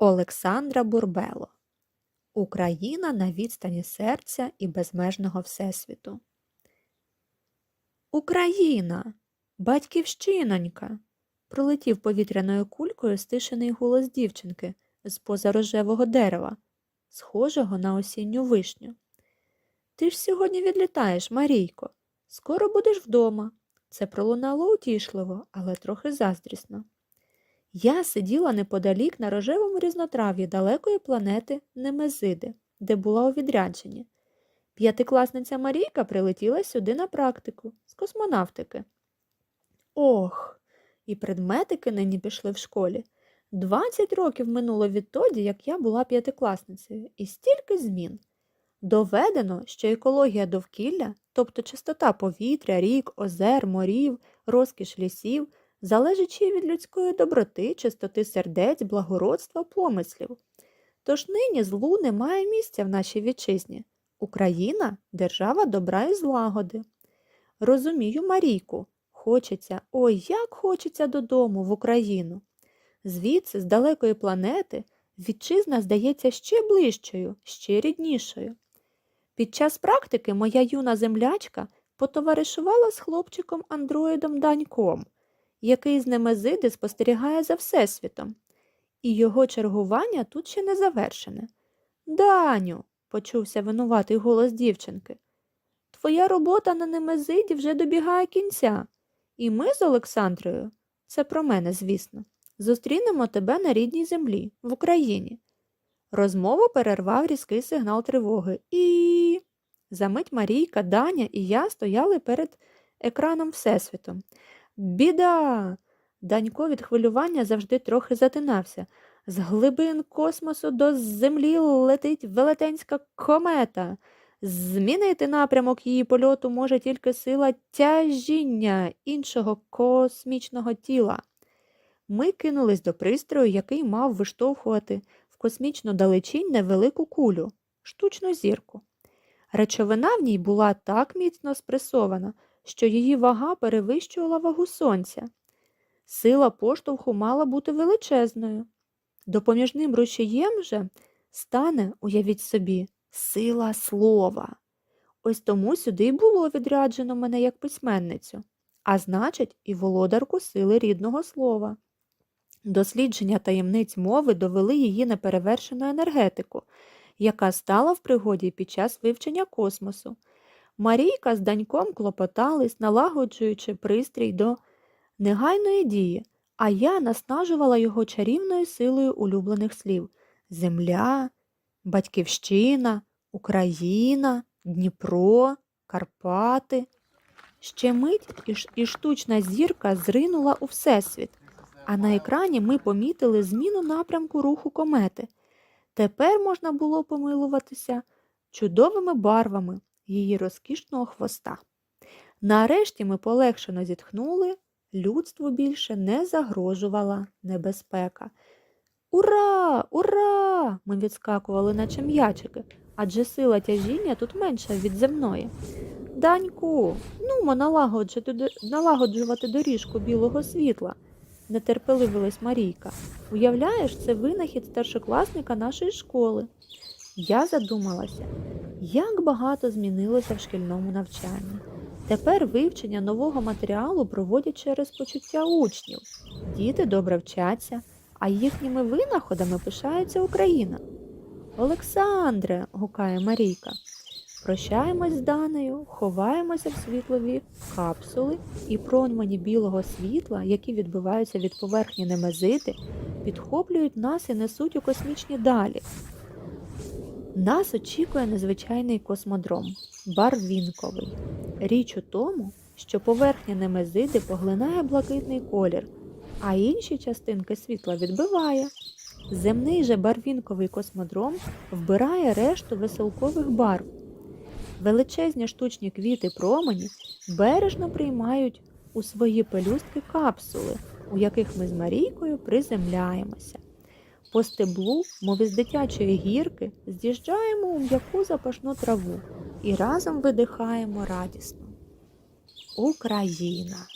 Олександра Бурбело Україна на відстані серця і безмежного Всесвіту. Україна, батьківщинонька. Пролетів повітряною кулькою стишений голос дівчинки з поза рожевого дерева, схожого на осінню вишню. Ти ж сьогодні відлітаєш, Марійко. Скоро будеш вдома. Це пролунало утішливо, але трохи заздрісно. Я сиділа неподалік на рожевому різнотрав'ї далекої планети Немезиди, де була у відрядженні. П'ятикласниця Марійка прилетіла сюди на практику з космонавтики. Ох, і предметики нині пішли в школі. Двадцять років минуло відтоді, як я була п'ятикласницею, і стільки змін. Доведено, що екологія довкілля, тобто чистота повітря, рік, озер, морів, розкіш лісів, залежить ще від людської доброти, чистоти сердець, благородства, помислів. Тож нині злу немає місця в нашій вітчизні. Україна держава добра і злагоди. Розумію, Марійку, хочеться, ой, як хочеться додому, в Україну. Звідси, з далекої планети, вітчизна здається ще ближчою, ще ріднішою. Під час практики моя юна землячка потоваришувала з хлопчиком андроїдом Даньком, який з Немезиди спостерігає за Всесвітом, і його чергування тут ще не завершене. Даню, почувся винуватий голос дівчинки, твоя робота на Немезиді вже добігає кінця, і ми з Олександрою, це про мене, звісно, зустрінемо тебе на рідній землі, в Україні. Розмову перервав різкий сигнал тривоги. І. Замить Марійка, Даня і я стояли перед екраном Всесвіту. Біда. Данько від хвилювання завжди трохи затинався. З глибин космосу до землі летить велетенська комета. Змінити напрямок її польоту може тільки сила тяжіння іншого космічного тіла. Ми кинулись до пристрою, який мав виштовхувати в космічну далечінь невелику кулю, штучну зірку. Речовина в ній була так міцно спресована, що її вага перевищувала вагу сонця. Сила поштовху мала бути величезною. Допоміжним рушієм же стане, уявіть собі, сила слова. Ось тому сюди й було відряджено мене як письменницю, а значить, і володарку сили рідного слова. Дослідження таємниць мови довели її неперевершену енергетику, яка стала в пригоді під час вивчення космосу. Марійка з даньком клопотались, налагоджуючи пристрій до негайної дії, а я наснажувала його чарівною силою улюблених слів Земля, Батьківщина, Україна, Дніпро, Карпати. Ще мить і, штучна зірка зринула у Всесвіт, а на екрані ми помітили зміну напрямку руху комети. Тепер можна було помилуватися чудовими барвами її розкішного хвоста. Нарешті ми полегшено зітхнули, людству більше не загрожувала небезпека. Ура! Ура! Ми відскакували, наче м'ячики, адже сила тяжіння тут менша від земної. Даньку, нумо налагоджувати, доріжку білого світла, нетерпеливилась Марійка. Уявляєш, це винахід старшокласника нашої школи. Я задумалася, як багато змінилося в шкільному навчанні. Тепер вивчення нового матеріалу проводять через почуття учнів. Діти добре вчаться, а їхніми винаходами пишається Україна. Олександре, гукає Марійка. Прощаємось з Данею, ховаємося в світлові капсули і промені білого світла, які відбиваються від поверхні немезити, підхоплюють нас і несуть у космічні далі. Нас очікує незвичайний космодром барвінковий. Річ у тому, що поверхня немезиди поглинає блакитний колір, а інші частинки світла відбиває. Земний же барвінковий космодром вбирає решту веселкових барв. Величезні штучні квіти промені бережно приймають у свої пелюстки капсули, у яких ми з Марійкою приземляємося. По стеблу, мов із дитячої гірки, з'їжджаємо у м'яку запашну траву і разом видихаємо радісно. Україна!